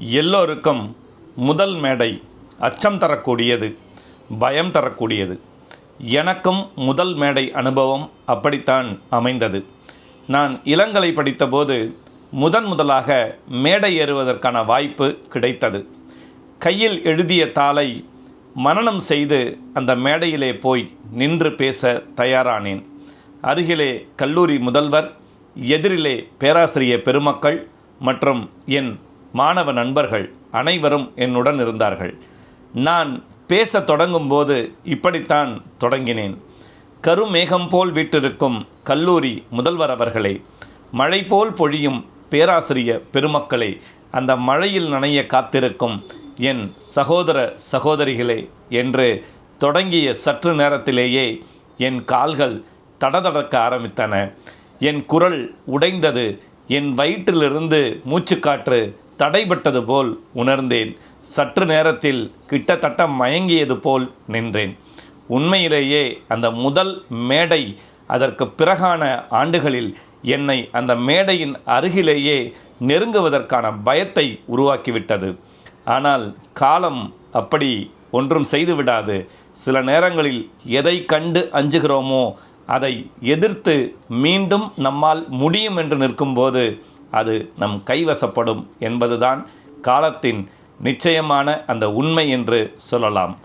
எல்லோருக்கும் முதல் மேடை அச்சம் தரக்கூடியது பயம் தரக்கூடியது. எனக்கும் முதல் மேடை அனுபவம் அப்படித்தான் அமைந்தது. நான் இளங்கலை படித்தபோது முதன் முதலாக மேடை ஏறுவதற்கான வாய்ப்பு கிடைத்தது. கையில் எழுதிய தாளை மனனம் செய்து அந்த மேடையிலே போய் நின்று பேச தயாரானேன். அருகிலே கல்லூரி முதல்வர் எதிரிலே பேராசிரியர் பெருமக்கள் மற்றும் என் மாணவ நண்பர்கள் அனைவரும் என்னுடன் இருந்தார்கள். நான் பேச தொடங்கும்போது இப்படித்தான் தொடங்கினேன். கருமேகம் போல் வீட்டிருக்கும் கல்லூரி முதல்வர் அவர்களே மழை போல் பொழியும் பேராசிரிய பெருமக்களே அந்த மழையில் நனைய காத்திருக்கும் என் சகோதர சகோதரிகளே என்று தொடங்கிய சற்று நேரத்திலேயே என் கால்கள் தடதடக்க ஆரம்பித்தன. என் குரல் உடைந்தது. என் வயிற்றிலிருந்து மூச்சுக்காற்று தடைபட்டது போல் உணர்ந்தேன். சற்று நேரத்தில் கிட்டத்தட்ட மயங்கியது போல் நின்றேன். உண்மையிலேயே அந்த முதல் மேடை அதற்கு பிறகான ஆண்டுகளில் என்னை அந்த மேடையின் அருகிலேயே நெருங்குவதற்கான பயத்தை உருவாக்கிவிட்டது. ஆனால் காலம் அப்படி ஒன்றும் செய்துவிடாது. சில நேரங்களில் எதை கண்டு அஞ்சுகிறோமோ அதை எதிர்த்து மீண்டும் நம்மால் முடியும் என்று நிற்கும்போது அது நம் கைவசப்படும் என்பதுதான் காலத்தின் நிச்சயமான அந்த உண்மை என்று சொல்லலாம்.